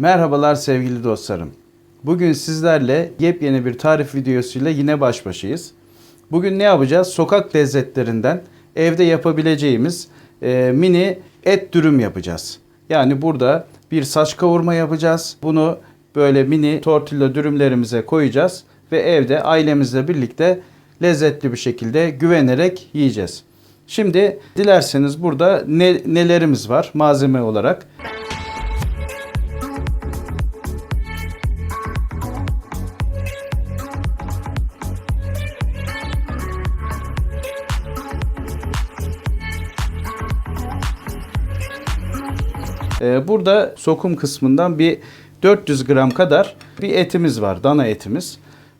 Merhabalar sevgili dostlarım. Bugün sizlerle yepyeni bir tarif videosuyla yine baş başayız. Bugün ne yapacağız? Sokak lezzetlerinden evde yapabileceğimiz e, mini et dürüm yapacağız. Yani burada bir saç kavurma yapacağız. Bunu böyle mini tortilla dürümlerimize koyacağız ve evde ailemizle birlikte lezzetli bir şekilde güvenerek yiyeceğiz. Şimdi dilerseniz burada ne, nelerimiz var malzeme olarak? Ee, burada sokum kısmından bir 400 gram kadar bir etimiz var, dana etimiz.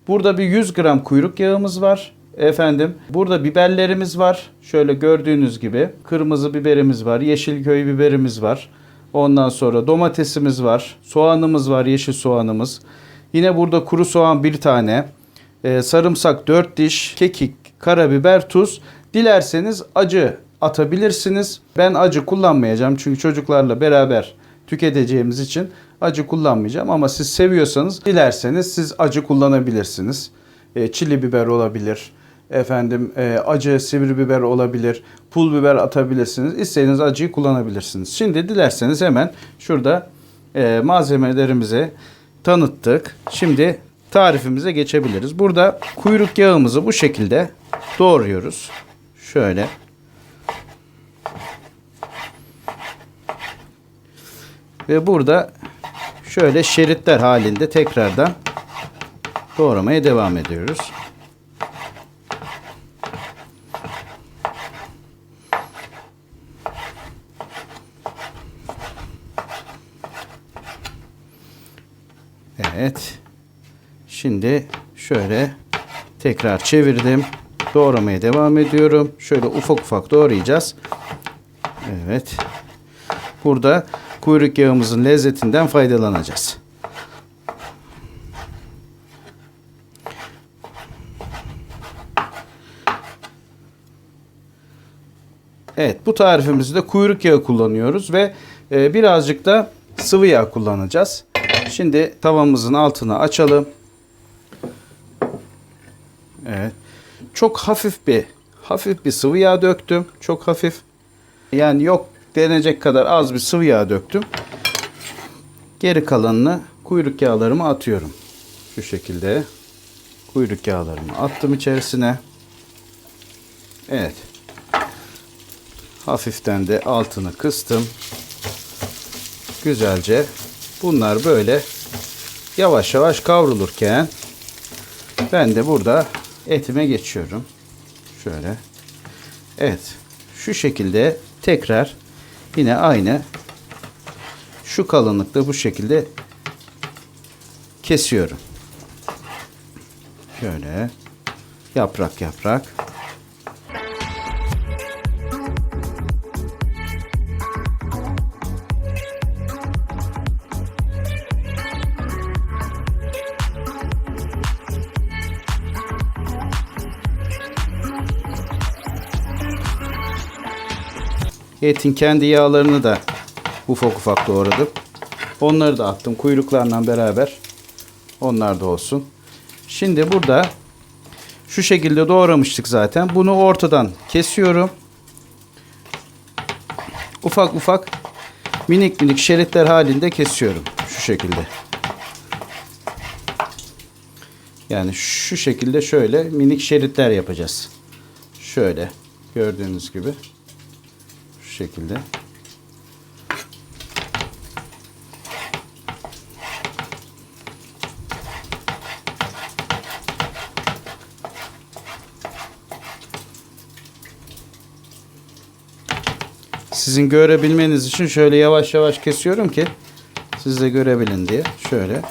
Burada bir 100 gram kuyruk yağımız var. Efendim, burada biberlerimiz var. Şöyle gördüğünüz gibi kırmızı biberimiz var, yeşil köy biberimiz var. Ondan sonra domatesimiz var, soğanımız var, yeşil soğanımız. Yine burada kuru soğan bir tane, e, sarımsak 4 diş, kekik, karabiber, tuz. Dilerseniz acı atabilirsiniz. Ben acı kullanmayacağım çünkü çocuklarla beraber tüketeceğimiz için acı kullanmayacağım ama siz seviyorsanız dilerseniz siz acı kullanabilirsiniz. E, çili biber olabilir. Efendim e, acı sivri biber olabilir. Pul biber atabilirsiniz. İstediğiniz acıyı kullanabilirsiniz. Şimdi dilerseniz hemen şurada e, malzemelerimizi tanıttık. Şimdi tarifimize geçebiliriz. Burada kuyruk yağımızı bu şekilde doğruyoruz. Şöyle. Ve burada şöyle şeritler halinde tekrardan doğramaya devam ediyoruz. Evet. Şimdi şöyle tekrar çevirdim. Doğramaya devam ediyorum. Şöyle ufak ufak doğrayacağız. Evet. Burada kuyruk yağımızın lezzetinden faydalanacağız. Evet bu tarifimizde kuyruk yağı kullanıyoruz ve e, birazcık da sıvı yağ kullanacağız. Şimdi tavamızın altını açalım. Evet. Çok hafif bir hafif bir sıvı yağ döktüm. Çok hafif. Yani yok denecek kadar az bir sıvı yağ döktüm. Geri kalanını kuyruk yağlarımı atıyorum. Şu şekilde kuyruk yağlarımı attım içerisine. Evet. Hafiften de altını kıstım. Güzelce bunlar böyle yavaş yavaş kavrulurken ben de burada etime geçiyorum. Şöyle. Evet. Şu şekilde tekrar yine aynı şu kalınlıkta bu şekilde kesiyorum. Şöyle yaprak yaprak. Etin kendi yağlarını da ufak ufak doğradım. Onları da attım kuyruklarla beraber. Onlar da olsun. Şimdi burada şu şekilde doğramıştık zaten. Bunu ortadan kesiyorum. Ufak ufak minik minik şeritler halinde kesiyorum. Şu şekilde. Yani şu şekilde şöyle minik şeritler yapacağız. Şöyle gördüğünüz gibi. Şekilde. Sizin görebilmeniz için şöyle yavaş yavaş kesiyorum ki siz de görebilin diye. Şöyle.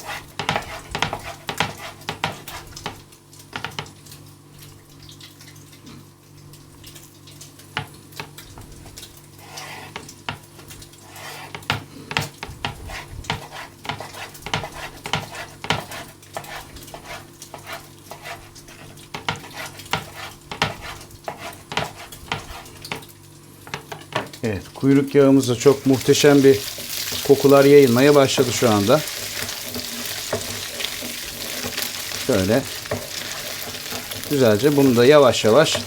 Evet, kuyruk yağımızda çok muhteşem bir Kokular yayılmaya başladı şu anda. Şöyle güzelce bunu da yavaş yavaş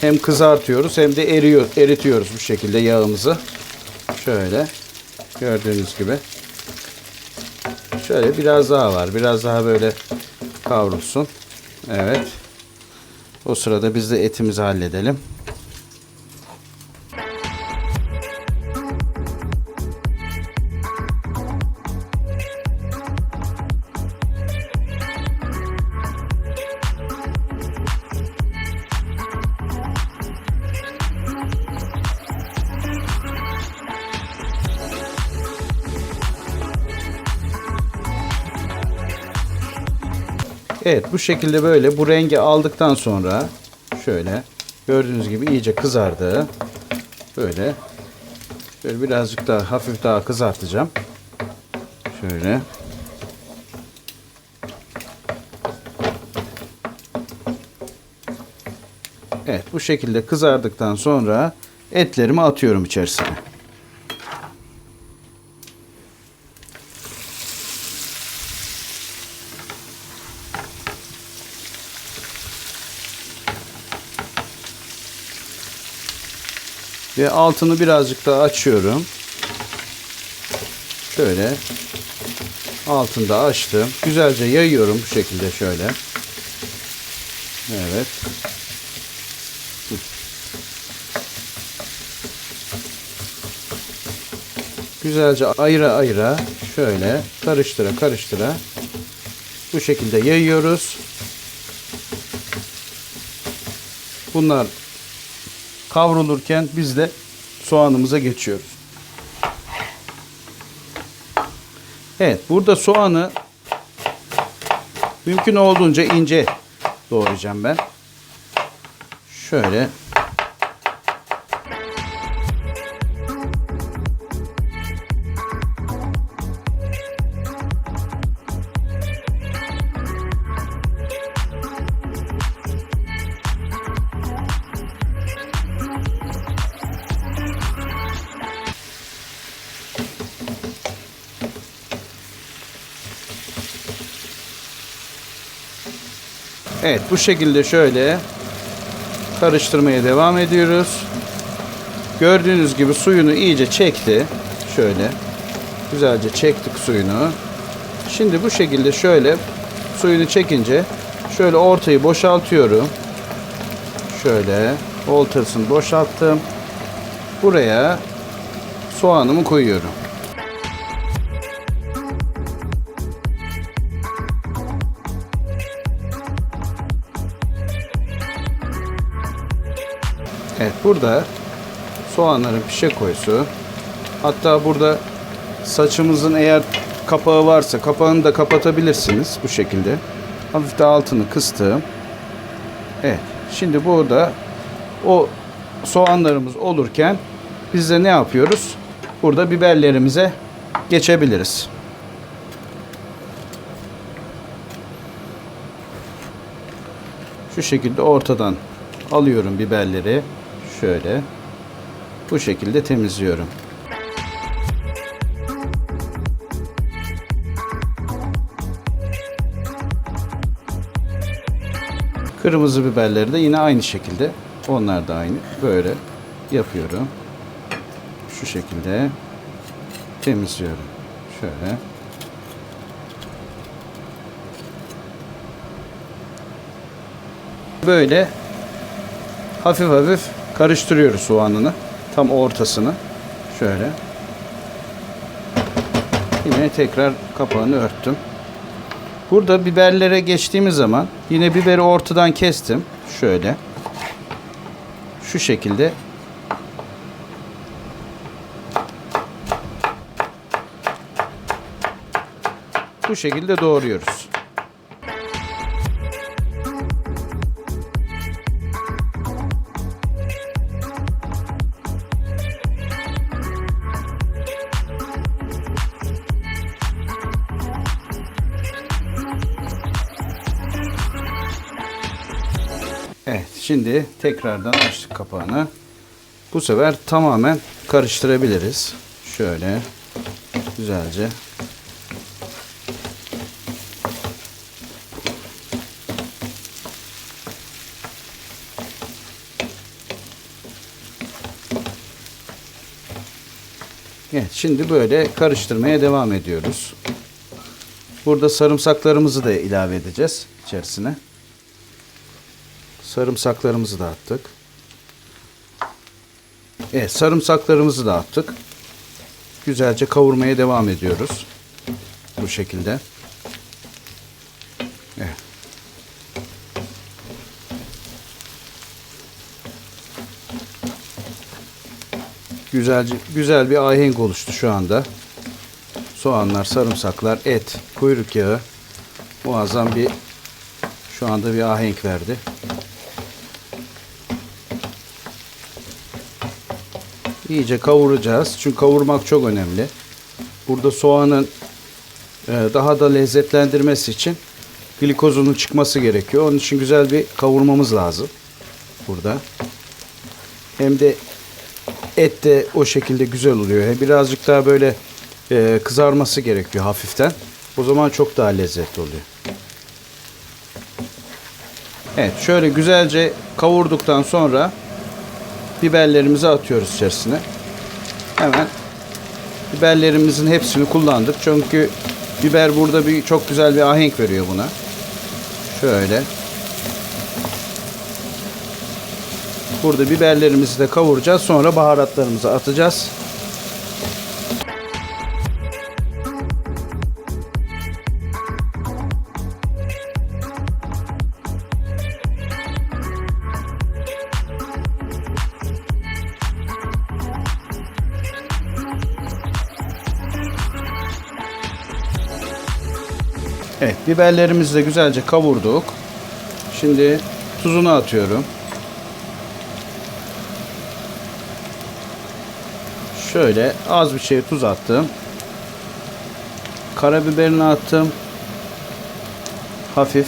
hem kızartıyoruz hem de eriyor, eritiyoruz bu şekilde yağımızı. Şöyle gördüğünüz gibi. Şöyle biraz daha var. Biraz daha böyle kavrulsun. Evet. O sırada biz de etimizi halledelim. Evet bu şekilde böyle bu rengi aldıktan sonra şöyle gördüğünüz gibi iyice kızardı. Böyle böyle birazcık daha hafif daha kızartacağım. Şöyle. Evet bu şekilde kızardıktan sonra etlerimi atıyorum içerisine. Ve altını birazcık daha açıyorum. Şöyle altını da açtım. Güzelce yayıyorum bu şekilde şöyle. Evet. Güzelce ayıra ayıra şöyle karıştıra karıştıra bu şekilde yayıyoruz. Bunlar kavrulurken biz de soğanımıza geçiyoruz. Evet burada soğanı mümkün olduğunca ince doğrayacağım ben. Şöyle Evet bu şekilde şöyle karıştırmaya devam ediyoruz. Gördüğünüz gibi suyunu iyice çekti. Şöyle güzelce çektik suyunu. Şimdi bu şekilde şöyle suyunu çekince şöyle ortayı boşaltıyorum. Şöyle ortasını boşalttım. Buraya soğanımı koyuyorum. Evet burada soğanların pişe koysu. Hatta burada saçımızın eğer kapağı varsa kapağını da kapatabilirsiniz bu şekilde. Hafif de altını kıstım. Evet. Şimdi burada o soğanlarımız olurken biz de ne yapıyoruz? Burada biberlerimize geçebiliriz. Şu şekilde ortadan alıyorum biberleri. Şöyle. Bu şekilde temizliyorum. Kırmızı biberleri de yine aynı şekilde. Onlar da aynı. Böyle yapıyorum. Şu şekilde temizliyorum. Şöyle. Böyle hafif hafif karıştırıyoruz soğanını. Tam ortasını. Şöyle. Yine tekrar kapağını örttüm. Burada biberlere geçtiğimiz zaman yine biberi ortadan kestim. Şöyle. Şu şekilde. Bu şekilde doğruyoruz. Şimdi tekrardan açtık kapağını. Bu sefer tamamen karıştırabiliriz. Şöyle. güzelce Evet, şimdi böyle karıştırmaya devam ediyoruz. Burada sarımsaklarımızı da ilave edeceğiz içerisine. Sarımsaklarımızı da attık. Evet, sarımsaklarımızı da attık. Güzelce kavurmaya devam ediyoruz. Bu şekilde. Güzelce, güzel bir ahenk oluştu şu anda. Soğanlar, sarımsaklar, et, kuyruk yağı muazzam bir şu anda bir ahenk verdi. İyice kavuracağız. Çünkü kavurmak çok önemli. Burada soğanın e, daha da lezzetlendirmesi için glikozunun çıkması gerekiyor. Onun için güzel bir kavurmamız lazım. Burada. Hem de et de o şekilde güzel oluyor. Birazcık daha böyle e, kızarması gerekiyor hafiften. O zaman çok daha lezzetli oluyor. Evet şöyle güzelce kavurduktan sonra biberlerimizi atıyoruz içerisine. Hemen biberlerimizin hepsini kullandık. Çünkü biber burada bir çok güzel bir ahenk veriyor buna. Şöyle. Burada biberlerimizi de kavuracağız. Sonra baharatlarımızı atacağız. Biberlerimizi de güzelce kavurduk. Şimdi tuzunu atıyorum. Şöyle az bir şey tuz attım. Karabiberini attım. Hafif.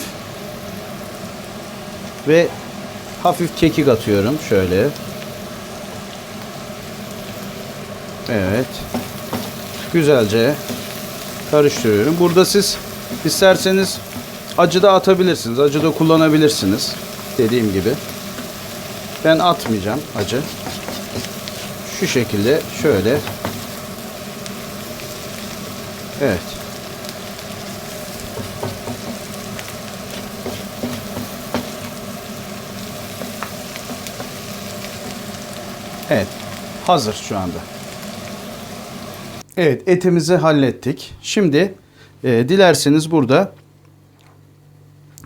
Ve hafif kekik atıyorum şöyle. Evet. Güzelce karıştırıyorum. Burada siz isterseniz acı da atabilirsiniz. Acı da kullanabilirsiniz. Dediğim gibi. Ben atmayacağım acı. Şu şekilde şöyle. Evet. Evet. Hazır şu anda. Evet etimizi hallettik. Şimdi e, dilerseniz burada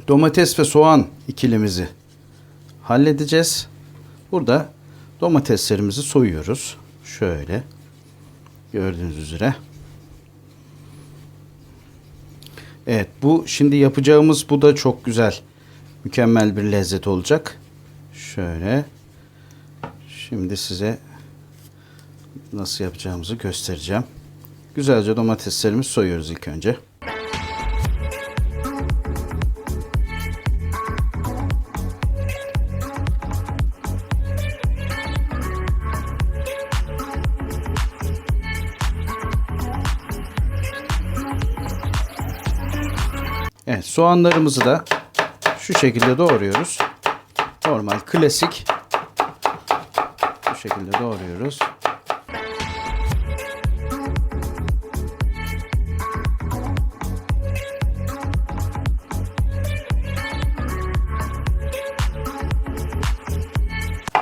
domates ve soğan ikilimizi halledeceğiz. Burada domateslerimizi soyuyoruz. Şöyle gördüğünüz üzere. Evet bu şimdi yapacağımız bu da çok güzel. Mükemmel bir lezzet olacak. Şöyle. Şimdi size nasıl yapacağımızı göstereceğim. Güzelce domateslerimizi soyuyoruz ilk önce. Evet soğanlarımızı da şu şekilde doğruyoruz. Normal klasik bu şekilde doğruyoruz.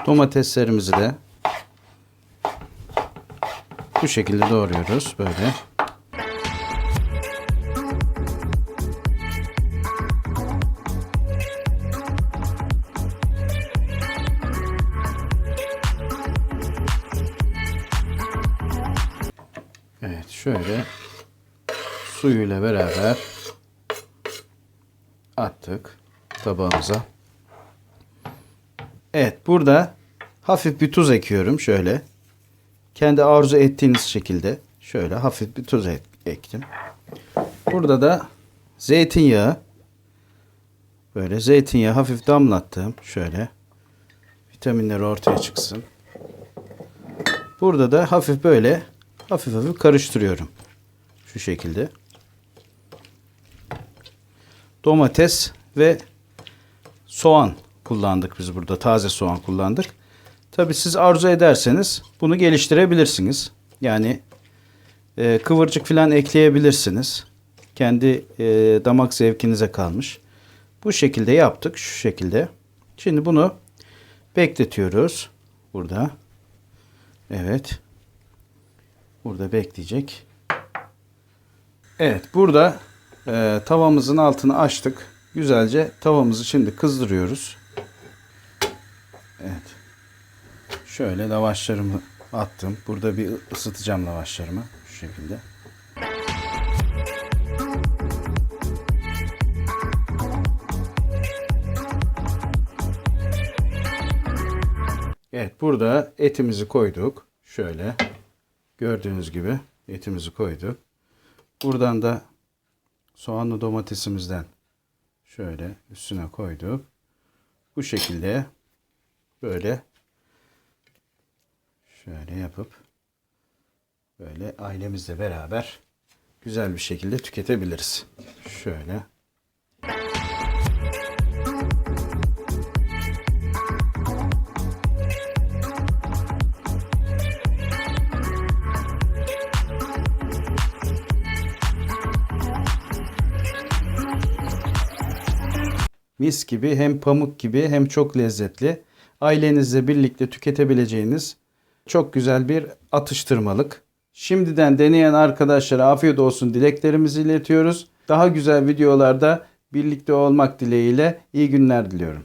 Domateslerimizi de bu şekilde doğruyoruz böyle. Evet şöyle suyuyla beraber attık tabağımıza. Evet burada hafif bir tuz ekiyorum şöyle. Kendi arzu ettiğiniz şekilde şöyle hafif bir tuz ek- ektim. Burada da zeytinyağı böyle zeytinyağı hafif damlattım şöyle. Vitaminleri ortaya çıksın. Burada da hafif böyle hafif hafif karıştırıyorum. Şu şekilde. Domates ve soğan kullandık biz burada. Taze soğan kullandık. Tabii siz arzu ederseniz bunu geliştirebilirsiniz. Yani e, kıvırcık falan ekleyebilirsiniz. Kendi e, damak zevkinize kalmış. Bu şekilde yaptık. Şu şekilde. Şimdi bunu bekletiyoruz. Burada. Evet. Burada bekleyecek. Evet. Burada e, tavamızın altını açtık. Güzelce tavamızı şimdi kızdırıyoruz. Evet. Şöyle lavaşlarımı attım. Burada bir ısıtacağım lavaşlarımı. Şu şekilde. Evet burada etimizi koyduk. Şöyle gördüğünüz gibi etimizi koyduk. Buradan da soğanlı domatesimizden şöyle üstüne koyduk. Bu şekilde böyle şöyle yapıp böyle ailemizle beraber güzel bir şekilde tüketebiliriz. Şöyle. Mis gibi hem pamuk gibi hem çok lezzetli. Ailenizle birlikte tüketebileceğiniz çok güzel bir atıştırmalık. Şimdiden deneyen arkadaşlara afiyet olsun dileklerimizi iletiyoruz. Daha güzel videolarda birlikte olmak dileğiyle iyi günler diliyorum.